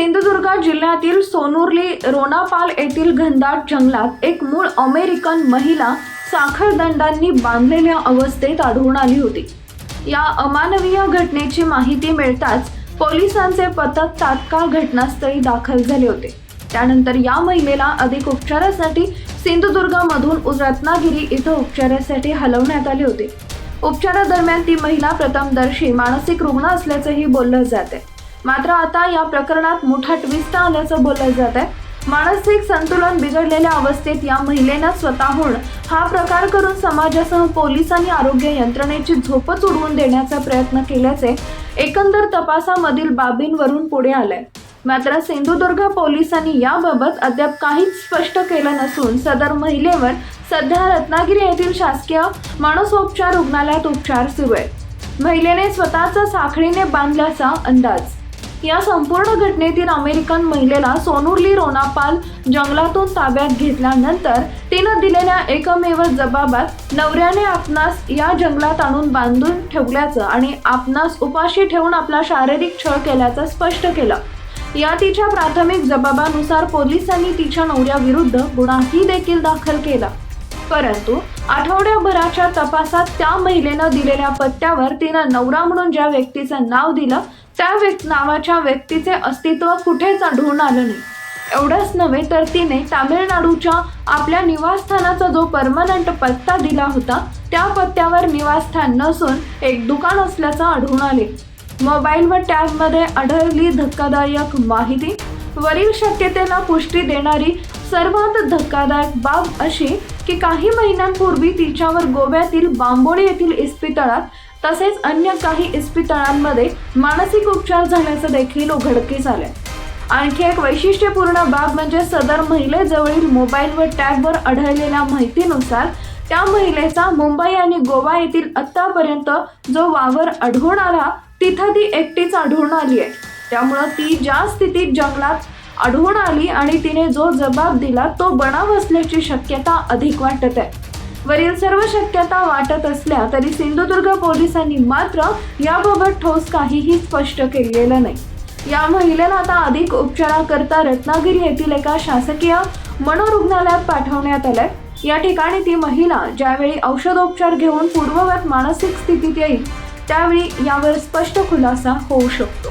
सिंधुदुर्ग जिल्ह्यातील सोनुर्ली रोनापाल येथील घनदाट जंगलात एक मूळ अमेरिकन महिला साखरदंडांनी बांधलेल्या अवस्थेत आढळून आली होती. या अमानवीय घटनेची माहिती मिळताच पोलिसांचे पथक तात्काळ घटनास्थळी दाखल झाले होते. त्यानंतर या महिलेला अधिक उपचारासाठी सिंधुदुर्गमधून रत्नागिरी इथं उपचारासाठी हलवण्यात आले होते. उपचारादरम्यान ती महिला प्रथमदर्शी मानसिक रुग्ण असल्याचंही बोललं जात आहे मात्र आता या प्रकरणात मोठा ट्विस्ट आल्याचं बोललं जात आहे. मानसिक संतुलन बिघडलेल्या अवस्थेत या महिलेनं स्वतःहून हा प्रकार करून समाजासह पोलीस आणि आरोग्य यंत्रणेची झोपच उडवून देण्याचा प्रयत्न केल्याचे एकंदर तपासामधील बाबींवरून पुढे आलंय. मात्र सिंधुदुर्ग पोलिसांनी याबाबत अद्याप काहीच स्पष्ट केलं नसून सदर महिलेवर सध्या रत्नागिरी येथील शासकीय मानसोपचार रुग्णालयात उपचार सुरू आहेत. महिलेने स्वतःचा साखळीने बांधल्याचा अंदाज या संपूर्ण घटनेतील अमेरिकन महिलेला सोनुर्ली रोनापाल जंगलातून ताब्यात घेतल्यानंतर तिनं दिलेल्या एकमेव जबाबात नवऱ्याने आपणास या जंगलात आणून बांधून ठेवल्याचं आणि आपणास उपाशी ठेवून आपला शारीरिक छळ केल्याचं स्पष्ट केलं. या तिच्या प्राथमिक जबाबानुसार पोलिसांनी तिच्या नवऱ्याविरुद्ध गुन्हाही देखील दाखल केला. परंतु आठवड्याभराच्या तपासात त्या महिलेनं दिलेल्या पत्त्यावर तिनं नवरा म्हणून ज्या व्यक्तीचं नाव दिलं त्या नावाच्या व्यक्तीचे अस्तित्व कुठेच आढळून आलं नाही? एवढंच नव्हे तर तिने तामिळनाडूच्या आपल्या निवासस्थानाचा जो परमनंट पत्ता दिला होता त्या पत्त्यावर निवासस्थान नसून एक दुकान असल्याचं आढळून आले. मोबाईल व टॅबमध्ये आढळली धक्कादायक माहिती. वरील शक्यतेला पुष्टी देणारी सर्वात धक्कादायक बाब अशी की काही महिन्यांपूर्वी तिच्यावर गोव्यातील बांबोळी येथील इस्पितळात तसेच अन्य काही इस्पितळांमध्ये मानसिक उपचार झाल्याचं देखील उघडकीस आले. आणखी एक वैशिष्ट्यपूर्ण बाब म्हणजे सदर महिलेजवळील मोबाईल व टॅबवर आढळलेल्या माहितीनुसार त्या महिलेचा मुंबई आणि गोवा येथील आत्तापर्यंत जो वावर आढळून आला तिथं ती एकटीच आढळून आली आहे. त्यामुळं ती ज्या स्थितीत जंगलात आढळून आली आणि तिने जो जबाब दिला तो बनाव असल्याची शक्यता अधिक वाटत. आहे वरील सर्व शक्यता वाटत असल्या तरी सिंधुदुर्ग पोलिसांनी मात्र याबाबत ठोस काहीही स्पष्ट केलेलं नाही. या महिलेला आता अधिक उपचाराकरता रत्नागिरी येथील एका शासकीय मनोरुग्णालयात पाठवण्यात आलंय. या ठिकाणी ती महिला ज्यावेळी औषधोपचार घेऊन पूर्ववत मानसिक स्थितीत येईल त्यावेळी यावर स्पष्ट खुलासा होऊ शकतो.